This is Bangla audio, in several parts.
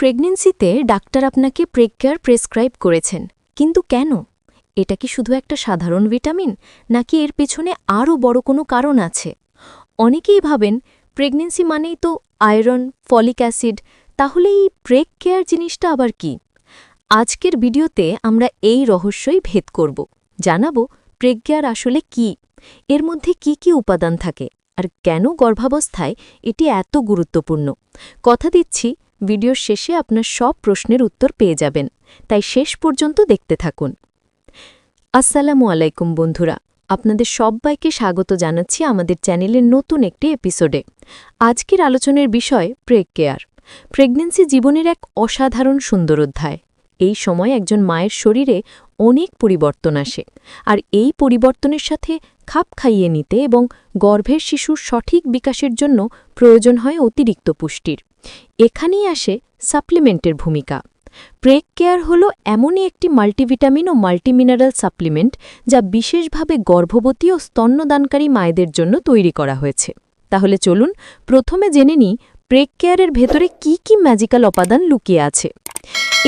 প্রেগনেন্সিতে ডাক্তার আপনাকে প্রেগকেয়ার প্রেসক্রাইব করেছেন। কিন্তু কেন? এটা কি শুধু একটা সাধারণ ভিটামিন? নাকি এর পেছনে আরও বড় কোনো কারণ আছে? অনেকেই ভাবেন প্রেগনেন্সি মানেই তো আয়রন, ফলিক অ্যাসিড। তাহলে এই প্রেগ কেয়ার জিনিসটা আবার কি? আজকের ভিডিওতে আমরা এই রহস্যই ভেদ করব। জানাব প্রেগ কেয়ার আসলে কি? এর মধ্যে কি কি উপাদান থাকে? আর কেন গর্ভাবস্থায় এটি এত গুরুত্বপূর্ণ? কথা দিচ্ছি ভিডিওর শেষে আপনার সব প্রশ্নের উত্তর পেয়ে যাবেন। তাই শেষ পর্যন্ত দেখতে থাকুন। আসসালামু আলাইকুম বন্ধুরা, আপনাদের সবাইকে স্বাগত জানাচ্ছি আমাদের চ্যানেলের নতুন একটি এপিসোডে। আজকের আলোচনার বিষয় প্রেগ কেয়ার। প্রেগনেন্সি জীবনের এক অসাধারণ সুন্দর অধ্যায়। এই সময় একজন মায়ের শরীরে অনেক পরিবর্তন আসে, আর এই পরিবর্তনের সাথে খাপ খাইয়ে নিতে এবং গর্ভের শিশুর সঠিক বিকাশের জন্য প্রয়োজন হয় অতিরিক্ত পুষ্টির। এখানেই আসে সাপ্লিমেন্টের ভূমিকা। প্রেক কেয়ার হল এমনই একটি মাল্টিভিটামিন ও মাল্টিমিনারেল সাপ্লিমেন্ট যা বিশেষভাবে গর্ভবতী ও স্তন্যদানকারী মায়েদের জন্য তৈরি করা হয়েছে। তাহলে চলুন প্রথমে জেনে নিই প্রেক কেয়ারের ভেতরে কি কি ম্যাজিক্যাল উপাদান লুকিয়ে আছে।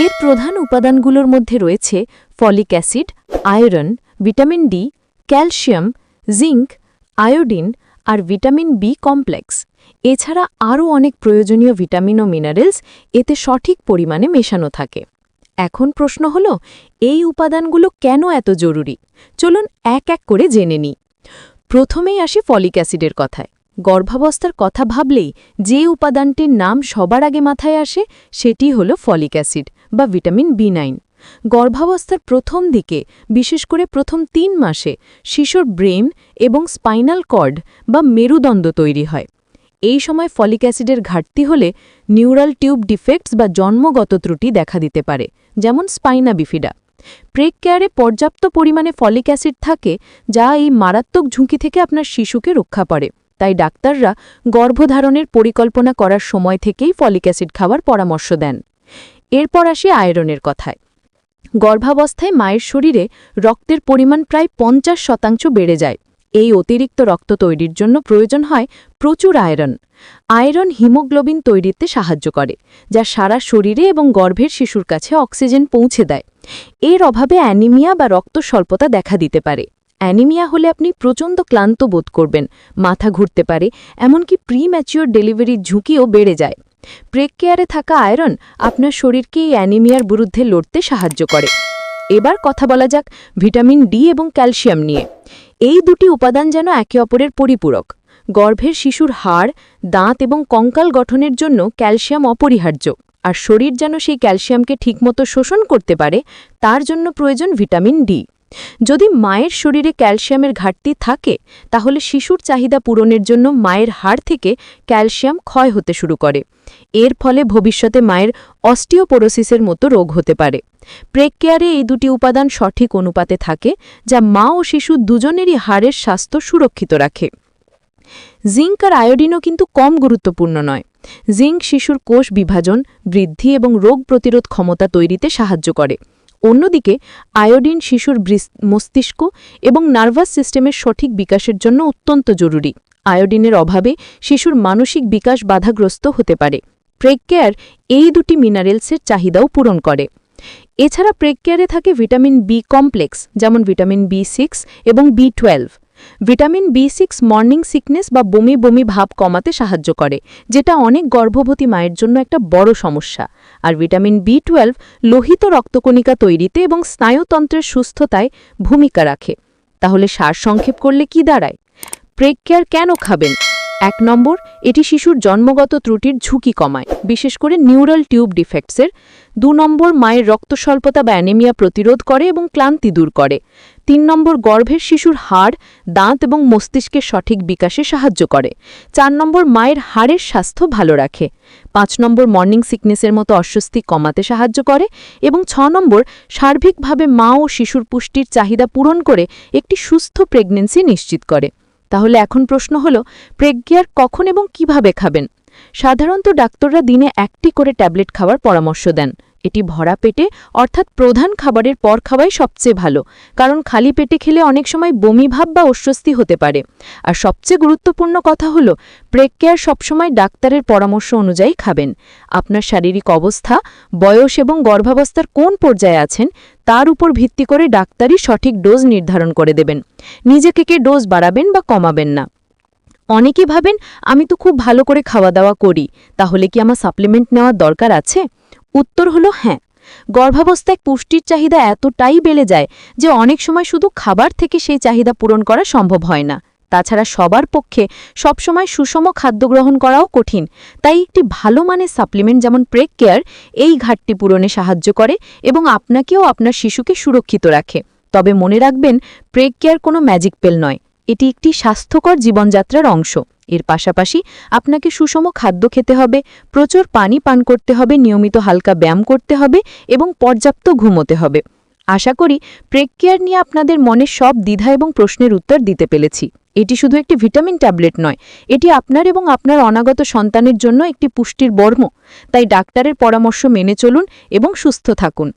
এর প্রধান উপাদানগুলোর মধ্যে রয়েছে folic acid iron vitamin D calcium zinc iodine আর ভিটামিন বি কমপ্লেক্স এছাড়া আরও অনেক প্রয়োজনীয় ভিটামিন ও মিনারেলস এতে সঠিক পরিমাণে মেশানো থাকে। এখন প্রশ্ন হল, এই উপাদানগুলো কেন এত জরুরি? চলুন এক এক করে জেনে নিই। প্রথমেই আসি ফলিক অ্যাসিডের কথায়। গর্ভাবস্থার কথা ভাবলেই যে উপাদানটির নাম সবার আগে মাথায় আসে সেটি হল ফলিক অ্যাসিড বা ভিটামিন বি নাইন। গর্ভাবস্থার প্রথম দিকে, বিশেষ করে প্রথম তিন মাসে, শিশুর ব্রেন এবং স্পাইনাল কর্ড বা মেরুদণ্ড তৈরি হয়। এই সময় ফলিক অ্যাসিডের ঘাটতি হলে নিউরাল টিউব ডিফেক্টস বা জন্মগত ত্রুটি দেখা দিতে পারে, যেমন স্পাইনা বিফিডা। প্রেক কেয়ারে পর্যাপ্ত পরিমাণে ফলিক অ্যাসিড থাকে, যা এই মারাত্মক ঝুঁকি থেকে আপনার শিশুকে রক্ষা করে। তাই ডাক্তাররা গর্ভধারণের পরিকল্পনা করার সময় থেকেই ফলিক অ্যাসিড খাওয়ার পরামর্শ দেন। এরপর আসি আয়রনের কথায়। গর্ভাবস্থায় মায়ের শরীরে রক্তের পরিমাণ প্রায় পঞ্চাশ শতাংশ বেড়ে যায়। এই অতিরিক্ত রক্ত তৈরির জন্য প্রয়োজন হয় প্রচুর আয়রন। আয়রন হিমোগ্লোবিন তৈরিতে সাহায্য করে, যা সারা শরীরে এবং গর্ভের শিশুর কাছে অক্সিজেন পৌঁছে দেয়। এর অভাবে অ্যানিমিয়া বা রক্ত স্বল্পতা দেখা দিতে পারে। অ্যানিমিয়া হলে আপনি প্রচণ্ড ক্লান্ত বোধ করবেন, মাথা ঘুরতে পারে, এমনকি প্রি ম্যাচিওর ডেলিভারির ঝুঁকিও বেড়ে যায়। প্রেক কেয়ারে থাকা আয়রন আপনার শরীরকে এই অ্যানিমিয়ার বিরুদ্ধে লড়তে সাহায্য করে। এবার কথা বলা যাক ভিটামিন ডি এবং ক্যালসিয়াম নিয়ে। এই দুটি উপাদান যেন একে অপরের পরিপূরক। গর্ভের শিশুর হাড়, দাঁত এবং কঙ্কাল গঠনের জন্য ক্যালসিয়াম অপরিহার্য। আর শরীর যেন সেই ক্যালসিয়ামকে ঠিকমতো শোষণ করতে পারে, তার জন্য প্রয়োজন ভিটামিন ডি। যদি মায়ের শরীরে ক্যালসিয়ামের ঘাটতি থাকে, তাহলে শিশুর চাহিদা পূরণের জন্য মায়ের হাড় থেকে ক্যালসিয়াম ক্ষয় হতে শুরু করে। এর ফলে ভবিষ্যতে মায়ের অস্টিওপোরোসিসের মতো রোগ হতে পারে। প্রেক কেয়ারে এই দুটি উপাদান সঠিক অনুপাতে থাকে, যা মা ও শিশু দুজনেরই হাড়ের স্বাস্থ্য সুরক্ষিত রাখে। জিঙ্ক আর আয়োডিনও কিন্তু কম গুরুত্বপূর্ণ নয়। জিঙ্ক শিশুর কোষ বিভাজন, বৃদ্ধি এবং রোগ প্রতিরোধ ক্ষমতা তৈরিতে সাহায্য করে। অন্যদিকে, আয়োডিন শিশুর মস্তিষ্ক এবং নার্ভাস সিস্টেমের সঠিক বিকাশের জন্য অত্যন্ত জরুরি। আয়োডিনের অভাবে শিশুর মানসিক বিকাশ বাধাগ্রস্ত হতে পারে। প্রেককেয়ার এই দুটি মিনারেলসের চাহিদাও পূরণ করে। এছাড়া প্রেককেয়ারে থাকে ভিটামিন বি কমপ্লেক্স, যেমন ভিটামিন বি সিক্স এবং B twelve. Vitamin B six morning sickness বা বমি বমি ভাব কমাতে সাহায্য করে, যেটা অনেক গর্ভবতী মায়ের জন্য একটা বড় সমস্যা। আর ভিটামিন বি টুয়েলভ লোহিত রক্তকণিকা তৈরিতে এবং স্নায়ুতন্ত্রের সুস্থতায় ভূমিকা রাখে। তাহলে সারসংক্ষেপ করলে কি দাঁড়ায়? প্রেক কেয়ার কেন খাবেন? এক নম্বর, এটি শিশুর জন্মগত ত্রুটির ঝুঁকি কমায়, বিশেষ করে নিউরাল টিউব ডিফেক্টসের দু নম্বর মায়ের রক্তস্বল্পতা বা অ্যানেমিয়া প্রতিরোধ করে এবং ক্লান্তি দূর করে। তিন নম্বর গর্ভের শিশুর হাড়, দাঁত এবং মস্তিষ্কের সঠিক বিকাশে সাহায্য করে। চার নম্বর মায়ের হাড়ের স্বাস্থ্য ভালো রাখে। পাঁচ নম্বর মর্নিং সিকনেসের মতো অস্বস্তি কমাতে সাহায্য করে এবং ছ নম্বর সার্বিকভাবে মা ও শিশুর পুষ্টির চাহিদা পূরণ করে একটি সুস্থ প্রেগনেন্সি নিশ্চিত করে। তাহলে এখন প্রশ্ন হল প্রেগিয়ার কখন এবং কীভাবে খাবেন? সাধারণত ডাক্তাররা দিনে একটি করে ট্যাবলেট খাওয়ার পরামর্শ দেন। এটি ভরা পেটে, অর্থাৎ প্রধান খাবারের পর খাওয়াই সবচেয়ে ভালো, কারণ খালি পেটে খেলে অনেক সময় বমি ভাব বা অস্বস্তি হতে পারে। আর সবচেয়ে গুরুত্বপূর্ণ কথা হল প্রেক কেয়ার সবসময় ডাক্তারের পরামর্শ অনুযায়ী খাবেন। আপনার শারীরিক অবস্থা, বয়স এবং গর্ভাবস্থার কোন পর্যায়ে আছেন, তার উপর ভিত্তি করে ডাক্তারই সঠিক ডোজ নির্ধারণ করে দেবেন। নিজেকে কে ডোজ বাড়াবেন বা কমাবেন না। অনেকে ভাবেন, আমি তো খুব ভালো করে খাওয়া দাওয়া করি, তাহলে কি আমার সাপ্লিমেন্ট নেওয়ার দরকার আছে? উত্তর হলো হ্যাঁ। গর্ভাবস্থায় পুষ্টির চাহিদা এতটাই বেড়ে যায় যে অনেক সময় শুধু খাবার থেকে সেই চাহিদা পূরণ করা সম্ভব হয় না। তাছাড়া সবার পক্ষে সবসময় সুষম খাদ্য গ্রহণ করাও কঠিন। তাই একটি ভালো মানের সাপ্লিমেন্ট যেমন প্রেক কেয়ার এই ঘাটতি পূরণে সাহায্য করে এবং আপনাকেও আপনার শিশুকে সুরক্ষিত রাখে। তবে মনে রাখবেন প্রেক কেয়ার কোনো ম্যাজিক পেল নয়। এটি একটি স্বাস্থ্যকর জীবনযাত্রার অংশ। এর পাশাপাশি আপনাকে সুষম খাদ্য খেতে হবে, প্রচুর পানি পান করতে হবে, নিয়মিত হালকা ব্যায়াম করতে হবে এবং পর্যাপ্ত ঘুমোতে হবে। আশা করি প্রেক কেয়ার নিয়ে আপনাদের মনে সব দ্বিধা এবং প্রশ্নের উত্তর দিতে পেরেছি। এটি শুধু একটি ভিটামিন ট্যাবলেট নয়, এটি আপনার এবং আপনার অনাগত সন্তানের জন্য একটি পুষ্টির বর্ম। তাই ডাক্তারের পরামর্শ মেনে চলুন এবং সুস্থ থাকুন।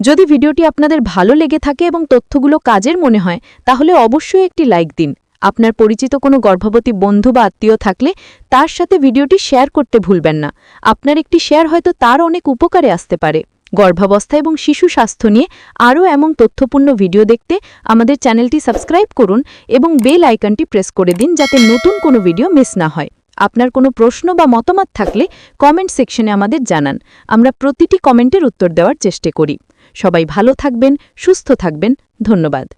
যদি ভিডিওটি আপনাদের ভালো লেগে থাকে এবং তথ্যগুলো কাজের মনে হয়, তাহলে অবশ্যই একটি লাইক দিন। আপনার পরিচিত কোনো গর্ভবতী বন্ধু বা আত্মীয় থাকলে তার সাথে ভিডিওটি শেয়ার করতে ভুলবেন না। আপনার একটি শেয়ার হয়তো তার অনেক উপকারে আসতে পারে। গর্ভাবস্থা এবং শিশু স্বাস্থ্য নিয়ে আরও এমন তথ্যপূর্ণ ভিডিও দেখতে আমাদের চ্যানেলটি সাবস্ক্রাইব করুন এবং বেল আইকনটি প্রেস করে দিন যাতে নতুন কোনো ভিডিও মিস না হয়। আপনার কোনো প্রশ্ন বা মতামত থাকলে কমেন্ট সেকশনে আমাদের জানান। আমরা প্রতিটি কমেন্টের উত্তর দেওয়ার চেষ্টা করি। সবাই ভালো থাকবেন, সুস্থ থাকবেন। ধন্যবাদ।